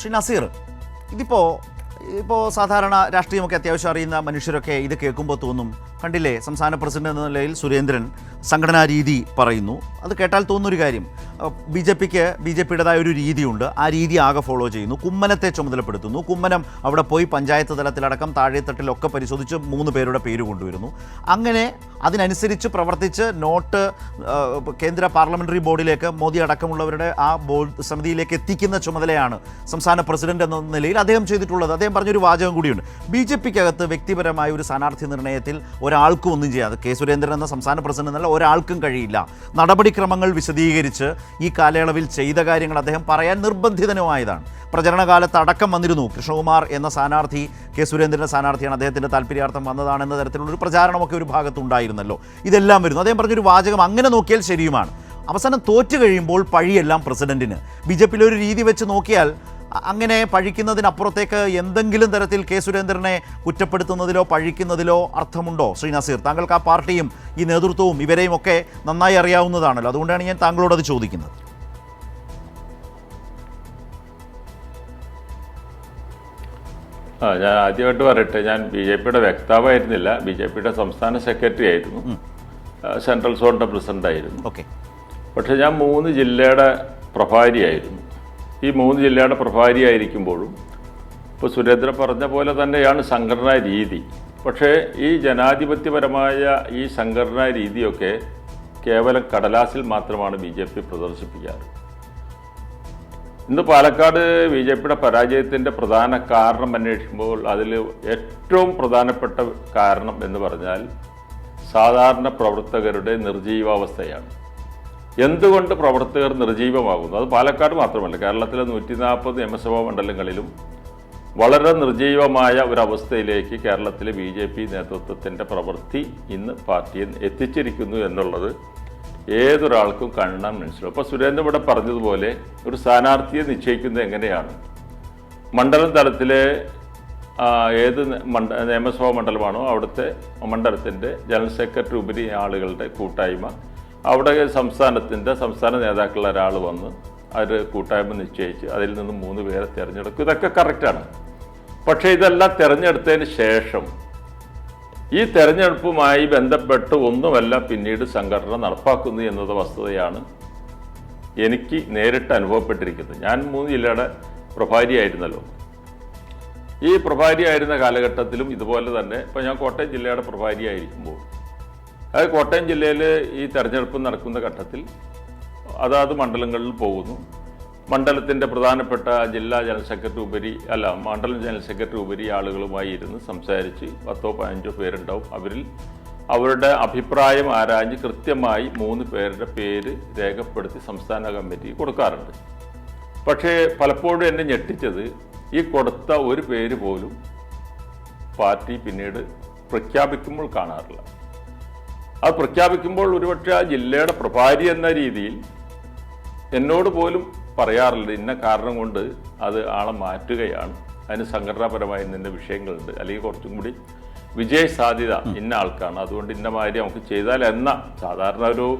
ശ്രീ നസീർ ഇതിപ്പോൾ ഇപ്പോൾ സാധാരണ രാഷ്ട്രീയമൊക്കെ അത്യാവശ്യം അറിയുന്ന മനുഷ്യരൊക്കെ ഇത് കേൾക്കുമ്പോൾ തോന്നും. കണ്ടില്ലേ സംസ്ഥാന പ്രസിഡന്റ് എന്ന നിലയിൽ സുരേന്ദ്രൻ സംഘടനാ രീതി പറയുന്നു. അത് കേട്ടാൽ തോന്നുന്നൊരു കാര്യം. ബി ജെ പിക്ക് ബി ജെ പിയുടേതായ ഒരു രീതിയുണ്ട്. ആ രീതി ആകെ ഫോളോ ചെയ്യുന്നു. കുമ്മനത്തെ ചുമതലപ്പെടുത്തുന്നു. കുമ്മനം അവിടെ പോയി പഞ്ചായത്ത് തലത്തിലടക്കം താഴെത്തട്ടിലൊക്കെ പരിശോധിച്ച് മൂന്ന് പേരുടെ പേര് കൊണ്ടുവരുന്നു. അങ്ങനെ അതിനനുസരിച്ച് പ്രവർത്തിച്ച് നോട്ട് കേന്ദ്ര പാർലമെന്ററി ബോർഡിലേക്ക് മോദി അടക്കമുള്ളവരുടെ ആ ബോർഡ് സമിതിയിലേക്ക് എത്തിക്കുന്ന ചുമതലയാണ് സംസ്ഥാന പ്രസിഡന്റ് എന്ന നിലയിൽ അദ്ദേഹം ചെയ്തിട്ടുള്ളത്. അദ്ദേഹം പറഞ്ഞൊരു വാചകം കൂടിയുണ്ട്. ബി ജെ പിക്കകത്ത് വ്യക്തിപരമായ ഒരു സ്ഥാനാർത്ഥി നിർണയത്തിൽ ഒരാൾക്കും ഒന്നും ചെയ്യാതെ കെ സുരേന്ദ്രൻ എന്ന സംസ്ഥാന പ്രസിഡന്റ് എന്നല്ല ഒരാൾക്കും കഴിയില്ല. നടപടിക്രമങ്ങൾ വിശദീകരിച്ച് ഈ കാലയളവിൽ ചെയ്ത കാര്യങ്ങൾ അദ്ദേഹം പറയാൻ നിർബന്ധിതനുമായതാണ്. പ്രചരണകാലത്ത് അടക്കം വന്നിരുന്നു. കൃഷ്ണകുമാർ എന്ന സ്ഥാനാർത്ഥി കെ സുരേന്ദ്രന്റെ സ്ഥാനാർത്ഥിയാണ് അദ്ദേഹത്തിന്റെ താല്പര്യാർത്ഥം വന്നതാണെന്ന തരത്തിലുള്ളൊരു പ്രചാരണമൊക്കെ ഒരു ഭാഗത്തുണ്ടായിരുന്നല്ലോ. ഇതെല്ലാം വരുന്നു. അദ്ദേഹം പറഞ്ഞൊരു വാചകം അങ്ങനെ നോക്കിയാൽ ശരിയുമാണ്. അവസാനം തോറ്റു കഴിയുമ്പോൾ പഴിയെല്ലാം പ്രസിഡന്റിന്. ബി ജെ പിയിലെ ഒരു രീതി വെച്ച് നോക്കിയാൽ അങ്ങനെ പഴിക്കുന്നതിനപ്പുറത്തേക്ക് എന്തെങ്കിലും തരത്തിൽ കെ സുരേന്ദ്രനെ കുറ്റപ്പെടുത്തുന്നതിലോ പഴിക്കുന്നതിലോ അർത്ഥമുണ്ടോ? ശ്രീ നസീർ താങ്കൾക്ക് ആ പാർട്ടിയും ഈ നേതൃത്വവും ഇവരെയും ഒക്കെ നന്നായി അറിയാവുന്നതാണല്ലോ. അതുകൊണ്ടാണ് ഞാൻ താങ്കളോട് അത് ചോദിക്കുന്നത്. ആ ഞാൻ ആദ്യമായിട്ട് പറയട്ടെ ഞാൻ ബി ജെ പിയുടെ വക്താവായിരുന്നില്ല ബി ജെ പിയുടെ സംസ്ഥാന സെക്രട്ടറി ആയിരുന്നു. സെൻട്രൽ സോണിന്റെ പ്രസിഡന്റ് ആയിരുന്നു ഓക്കെ. പക്ഷേ ഞാൻ മൂന്ന് ജില്ലയുടെ പ്രഭാരിയായിരുന്നു. ഈ മൂന്ന് ജില്ലയുടെ പ്രഭാരിയായിരിക്കുമ്പോഴും ഇപ്പോൾ സുരേന്ദ്ര പറഞ്ഞ പോലെ തന്നെയാണ് സംഘടനാ രീതി. പക്ഷേ ഈ ജനാധിപത്യപരമായ ഈ സംഘടനാ രീതിയൊക്കെ കേവലം കടലാസിൽ മാത്രമാണ് ബി ജെ പി പ്രദർശിപ്പിക്കാറ്. ഇന്ന് പാലക്കാട് ബി ജെ പിയുടെ പരാജയത്തിന്റെ പ്രധാന കാരണം അന്വേഷിക്കുമ്പോൾ അതിൽ ഏറ്റവും പ്രധാനപ്പെട്ട കാരണം എന്ന് പറഞ്ഞാൽ സാധാരണ പ്രവർത്തകരുടെ നിർജീവാവസ്ഥയാണ് എന്തുകൊണ്ട് പ്രവർത്തകർ നിർജീവമാകുന്നു? അത് പാലക്കാട് മാത്രമല്ല. കേരളത്തിലെ നൂറ്റി നാൽപ്പത് നിയമസഭാ മണ്ഡലങ്ങളിലും വളരെ നിർജീവമായ ഒരവസ്ഥയിലേക്ക് കേരളത്തിലെ ബി ജെ പി നേതൃത്വത്തിന്റെ പ്രവൃത്തി ഇന്ന് പാർട്ടിയെ എത്തിച്ചിരിക്കുന്നു എന്നുള്ളത് ഏതൊരാൾക്കും കാണാൻ മനസ്സിലാവും. അപ്പോൾ സുരേന്ദ്രൻ ഇവിടെ പറഞ്ഞതുപോലെ ഒരു സ്ഥാനാർത്ഥിയെ നിശ്ചയിക്കുന്നത് എങ്ങനെയാണ്? മണ്ഡലം തലത്തിലെ ഏത് മണ്ഡ നിയമസഭാ മണ്ഡലമാണോ അവിടുത്തെ മണ്ഡലത്തിന്റെ ജനറൽ സെക്രട്ടറി ഉപരി ആളുകളുടെ കൂട്ടായ്മ അവിടെ സംസ്ഥാനത്തിന്റെ സംസ്ഥാന നേതാക്കളുടെ ഒരാൾ വന്ന് അവർ കൂട്ടായ്മ നിശ്ചയിച്ച് അതിൽ നിന്ന് മൂന്ന് പേരെ തിരഞ്ഞെടുക്കും. ഇതൊക്കെ കറക്റ്റാണ് പക്ഷേ ഇതെല്ലാം തിരഞ്ഞെടുത്തതിന് ശേഷം ഈ തെരഞ്ഞെടുപ്പുമായി ബന്ധപ്പെട്ട് ഒന്നുമല്ല പിന്നീട് സംഘടന നടപ്പാക്കുന്നു എന്നത് വസ്തുതയാണ് എനിക്ക് നേരിട്ട് അനുഭവപ്പെട്ടിരിക്കുന്നത്. ഞാൻ മൂന്ന് ജില്ലയുടെ പ്രഭാരിയായിരുന്നല്ലോ. ഈ പ്രഭാരിയായിരുന്ന കാലഘട്ടത്തിലും ഇതുപോലെ തന്നെ. ഇപ്പോൾ ഞാൻ കോട്ടയം ജില്ലയുടെ പ്രഭാരിയായിരിക്കുമ്പോൾ അത് കോട്ടയം ജില്ലയിൽ ഈ തെരഞ്ഞെടുപ്പ് നടക്കുന്ന ഘട്ടത്തിൽ അതാത് മണ്ഡലങ്ങളിൽ പോകുന്നു. മണ്ഡലത്തിന്റെ പ്രധാനപ്പെട്ട ജില്ലാ ജനറൽ സെക്രട്ടറി ഉപരി അല്ല മണ്ഡലം ജനറൽ സെക്രട്ടറി ഉപരി ആളുകളുമായി ഇരുന്ന് സംസാരിച്ച് പത്തോ പതിനഞ്ചോ പേരുണ്ടാവും. അവരിൽ അവരുടെ അഭിപ്രായം ആരാഞ്ഞ് കൃത്യമായി മൂന്ന് പേരുടെ പേര് രേഖപ്പെടുത്തി സംസ്ഥാന കമ്മിറ്റി കൊടുക്കാറുണ്ട്. പക്ഷേ പലപ്പോഴും എന്നെ ഞെട്ടിച്ചത് ഈ കൊടുത്ത ഒരു പേര് പോലും പാർട്ടി പിന്നീട് പ്രഖ്യാപിക്കുമ്പോൾ കാണാറില്ല. അത് പ്രഖ്യാപിക്കുമ്പോൾ ഒരുപക്ഷെ ആ ജില്ലയുടെ പ്രഭാരി എന്ന രീതിയിൽ എന്നോട് പോലും പറയാറില്ല. ഇന്ന കാരണം കൊണ്ട് അത് ആളെ മാറ്റുകയാണ്. അതിന് സംഘടനാപരമായി ഇന്ന വിഷയങ്ങളുണ്ട്. അല്ലെങ്കിൽ കുറച്ചും കൂടി വിജയ സാധ്യത ഇന്ന ആൾക്കാണ്. അതുകൊണ്ട് ഇന്ന മാതിരി നമുക്ക് ചെയ്താൽ എന്ന സാധാരണ ഒരു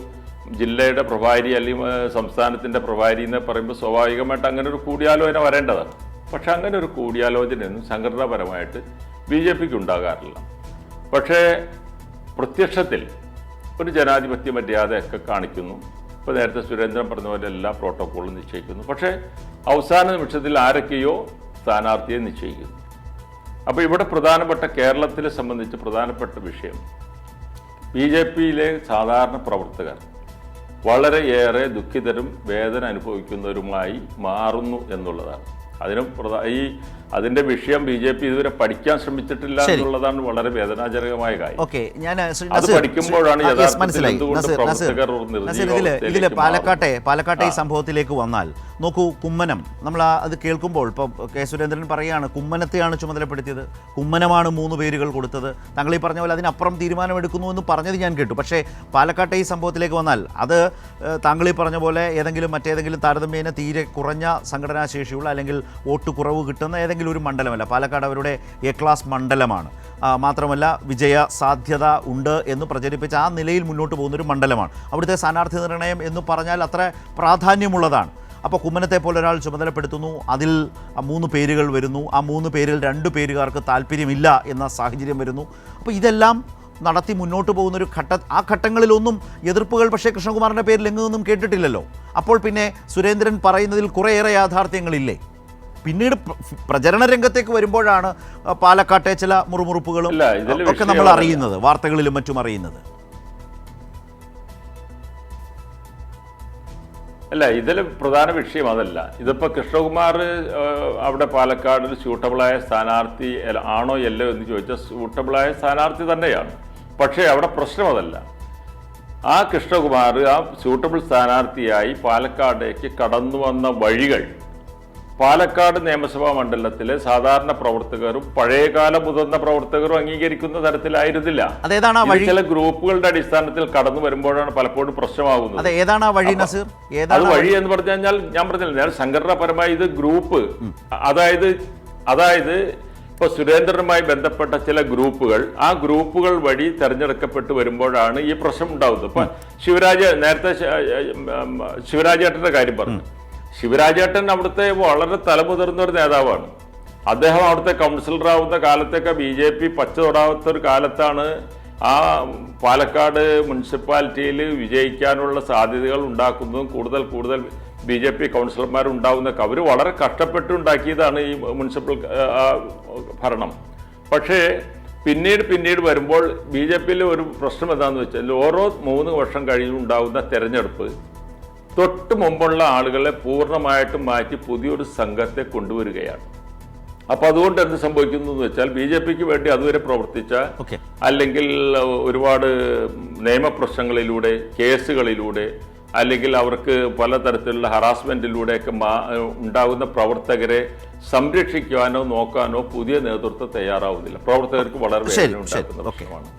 ജില്ലയുടെ പ്രഭാരി അല്ലെങ്കിൽ സംസ്ഥാനത്തിന്റെ പ്രഭാരി എന്ന് പറയുമ്പോൾ സ്വാഭാവികമായിട്ട് അങ്ങനെ ഒരു കൂടിയാലോചന വരേണ്ടതാണ്. പക്ഷെ അങ്ങനെ ഒരു കൂടിയാലോചനയൊന്നും സംഘടനാപരമായിട്ട് ബി ജെ പിക്ക് ഉണ്ടാകാറില്ല. പക്ഷേ പ്രത്യക്ഷത്തിൽ ഒരു ജനാധിപത്യ മര്യാദയൊക്കെ കാണിക്കുന്നു. ഇപ്പോൾ നേരത്തെ സുരേന്ദ്രൻ പറഞ്ഞ പോലെ എല്ലാ പ്രോട്ടോക്കോളും നിശ്ചയിക്കുന്നു. പക്ഷേ അവസാന നിമിഷത്തിൽ ആരൊക്കെയോ സ്ഥാനാർത്ഥിയെ നിശ്ചയിക്കുന്നു. അപ്പോൾ ഇവിടെ പ്രധാനപ്പെട്ട കേരളത്തിലെ സംബന്ധിച്ച് പ്രധാനപ്പെട്ട വിഷയം ബി ജെ പിയിലെ സാധാരണ പ്രവർത്തകർ വളരെയേറെ ദുഃഖിതരും വേദന അനുഭവിക്കുന്നവരുമായി മാറുന്നു എന്നുള്ളതാണ്. അതിനും ഈ അതിന്റെ വിഷയം ബി ജെ പി ഇതുവരെ പഠിക്കാൻ ശ്രമിച്ചിട്ടില്ല എന്നുള്ളതാണ് വളരെ വേദനാജനകമായ കാര്യം. ഓക്കെ ഞാൻ അത് പഠിക്കുമ്പോഴാണ് അവസ്ഥയിലേക്ക് പാലക്കാട്ടെ പാലക്കാട്ടെ ഈ സംഭവത്തിലേക്ക് വന്നാൽ നോക്കൂ കുമ്മനം നമ്മൾ അത് കേൾക്കുമ്പോൾ ഇപ്പോൾ കെ. സുരേന്ദ്രൻ പറയുകയാണ് കുമ്മനത്തെയാണ് ചുമതലപ്പെടുത്തിയത് കുമ്മനമാണ് മൂന്ന് പേരുകൾ കൊടുത്തത്. താങ്കൾ ഈ പറഞ്ഞ പോലെ അതിനപ്പുറം തീരുമാനമെടുക്കുന്നു എന്ന് പറഞ്ഞത് ഞാൻ കേട്ടു. പക്ഷേ പാലക്കാട്ടെ ഈ സംഭവത്തിലേക്ക് വന്നാൽ അത് താങ്കൾ ഈ പറഞ്ഞ പോലെ ഏതെങ്കിലും മറ്റേതെങ്കിലും താരതമ്യേന തീരെ കുറഞ്ഞ സംഘടനാ ശേഷിയുള്ള അല്ലെങ്കിൽ വോട്ട് കുറവ് കിട്ടുന്ന ഏതെങ്കിലും ഒരു മണ്ഡലമല്ല. പാലക്കാട് അവരുടെ എ ക്ലാസ് മണ്ഡലമാണ്. മാത്രമല്ല വിജയ സാധ്യത ഉണ്ട് എന്ന് പ്രചരിപ്പിച്ച് ആ നിലയിൽ മുന്നോട്ട് പോകുന്നൊരു മണ്ഡലമാണ്. അവിടുത്തെ സ്ഥാനാർത്ഥി നിർണയം എന്ന് പറഞ്ഞാൽ അത്ര പ്രാധാന്യമുള്ളതാണ്. അപ്പോൾ കുമ്മനത്തെ പോലെ ഒരാൾ ചുമതലപ്പെടുത്തുന്നു. അതിൽ മൂന്ന് പേരുകൾ വരുന്നു. ആ മൂന്ന് പേരിൽ രണ്ട് പേരുകാർക്ക് താല്പര്യമില്ല എന്ന സാഹചര്യം വരുന്നു. അപ്പോൾ ഇതെല്ലാം നടത്തി മുന്നോട്ട് പോകുന്ന ഒരു ഘട്ട ആ ഘട്ടങ്ങളിലൊന്നും എതിർപ്പുകൾ പക്ഷേ കൃഷ്ണകുമാറിന്റെ പേരിൽ എങ്ങുമൊന്നും കേട്ടിട്ടില്ലല്ലോ. അപ്പോൾ പിന്നെ സുരേന്ദ്രൻ പറയുന്നതിൽ കുറേയേറെ യാഥാർത്ഥ്യങ്ങളില്ലേ? പിന്നീട് പ്ര- പ്രചരണ രംഗത്തേക്ക് വരുമ്പോഴാണ് പാലക്കാട്ടെ ചില മുറുമുറുപ്പുകളും ഒക്കെ നമ്മൾ അറിയുന്നത് വാർത്തകളിലും മറ്റും അറിയുന്നത്. അല്ല ഇതിൽ പ്രധാന വിഷയം അതല്ല. ഇതിപ്പോൾ കൃഷ്ണകുമാർ അവിടെ പാലക്കാട് ഒരു സ്യൂട്ടബിളായ സ്ഥാനാർത്ഥി ആണോ അല്ലോ എന്ന് ചോദിച്ചാൽ സ്യൂട്ടബിളായ സ്ഥാനാർത്ഥി തന്നെയാണ്. പക്ഷേ അവിടെ പ്രശ്നം അതല്ല. ആ കൃഷ്ണകുമാർ ആ സ്യൂട്ടബിൾ സ്ഥാനാർത്ഥിയായി പാലക്കാടേക്ക് കടന്നു വന്ന വഴികൾ പാലക്കാട് നിയമസഭാ മണ്ഡലത്തിലെ സാധാരണ പ്രവർത്തകരും പഴയകാല മുതിർന്ന പ്രവർത്തകരും അംഗീകരിക്കുന്ന തരത്തിലായിരുന്നില്ല. ചില ഗ്രൂപ്പുകളുടെ അടിസ്ഥാനത്തിൽ കടന്നു വരുമ്പോഴാണ് പലപ്പോഴും പ്രശ്നമാകുന്നത്. ഏതാണ് വഴി നസീർ? അത് വഴി എന്ന് പറഞ്ഞു കഴിഞ്ഞാൽ ഞാൻ പറഞ്ഞില്ല ഞാൻ സംഘടനാപരമായി ഇത് ഗ്രൂപ്പ് അതായത് അതായത് ഇപ്പൊ സുരേന്ദ്രനുമായി ബന്ധപ്പെട്ട ചില ഗ്രൂപ്പുകൾ ആ ഗ്രൂപ്പുകൾ വഴി തെരഞ്ഞെടുക്കപ്പെട്ട് വരുമ്പോഴാണ് ഈ പ്രശ്നം ഉണ്ടാവുന്നത്. ഇപ്പൊ ശിവരാജ നേരത്തെ ശിവരാജേട്ടന്റെ കാര്യം പറഞ്ഞു. ശിവരാജേട്ടൻ അവിടുത്തെ വളരെ തലമുതിർന്ന ഒരു നേതാവാണ്. അദ്ദേഹം അവിടുത്തെ കൗൺസിലർ ആവുന്ന കാലത്തൊക്കെ ബി ജെ പി പച്ച തൊടാത്ത ഒരു കാലത്താണ് ആ പാലക്കാട് മുനിസിപ്പാലിറ്റിയിൽ വിജയിക്കാനുള്ള സാധ്യതകൾ ഉണ്ടാക്കുന്നതും കൂടുതൽ കൂടുതൽ ബി ജെ പി കൗൺസിലർമാർ ഉണ്ടാവുന്നൊക്കെ അവർ വളരെ കഷ്ടപ്പെട്ടുണ്ടാക്കിയതാണ് ഈ മുനിസിപ്പൽ ഭരണം. പക്ഷേ പിന്നീട് പിന്നീട് വരുമ്പോൾ ബി ജെ പിയിലെ ഒരു പ്രശ്നം എന്താണെന്ന് വെച്ചാൽ ഓരോ മൂന്ന് വർഷം കഴിഞ്ഞുണ്ടാകുന്ന തെരഞ്ഞെടുപ്പ് തൊട്ട് മുമ്പുള്ള ആളുകളെ പൂർണമായിട്ടും മാറ്റി പുതിയൊരു സംഘത്തെ കൊണ്ടുവരികയാണ്. അപ്പൊ അതുകൊണ്ട് എന്ത് സംഭവിക്കുന്നു എന്ന് വെച്ചാൽ ബി ജെ പിക്ക് വേണ്ടി അതുവരെ പ്രവർത്തിച്ച അല്ലെങ്കിൽ ഒരുപാട് നിയമപ്രശ്നങ്ങളിലൂടെ കേസുകളിലൂടെ അല്ലെങ്കിൽ അവർക്ക് പലതരത്തിലുള്ള ഹറാസ്മെന്റിലൂടെയൊക്കെ ഒക്കെ ഉണ്ടാകുന്ന പ്രവർത്തകരെ സംരക്ഷിക്കുവാനോ നോക്കാനോ പുതിയ നേതൃത്വം തയ്യാറാവുന്നില്ല. പ്രവർത്തകർക്ക് വളരെ വേദന ഉണ്ടാക്കുന്ന പ്രശ്നമാണ്.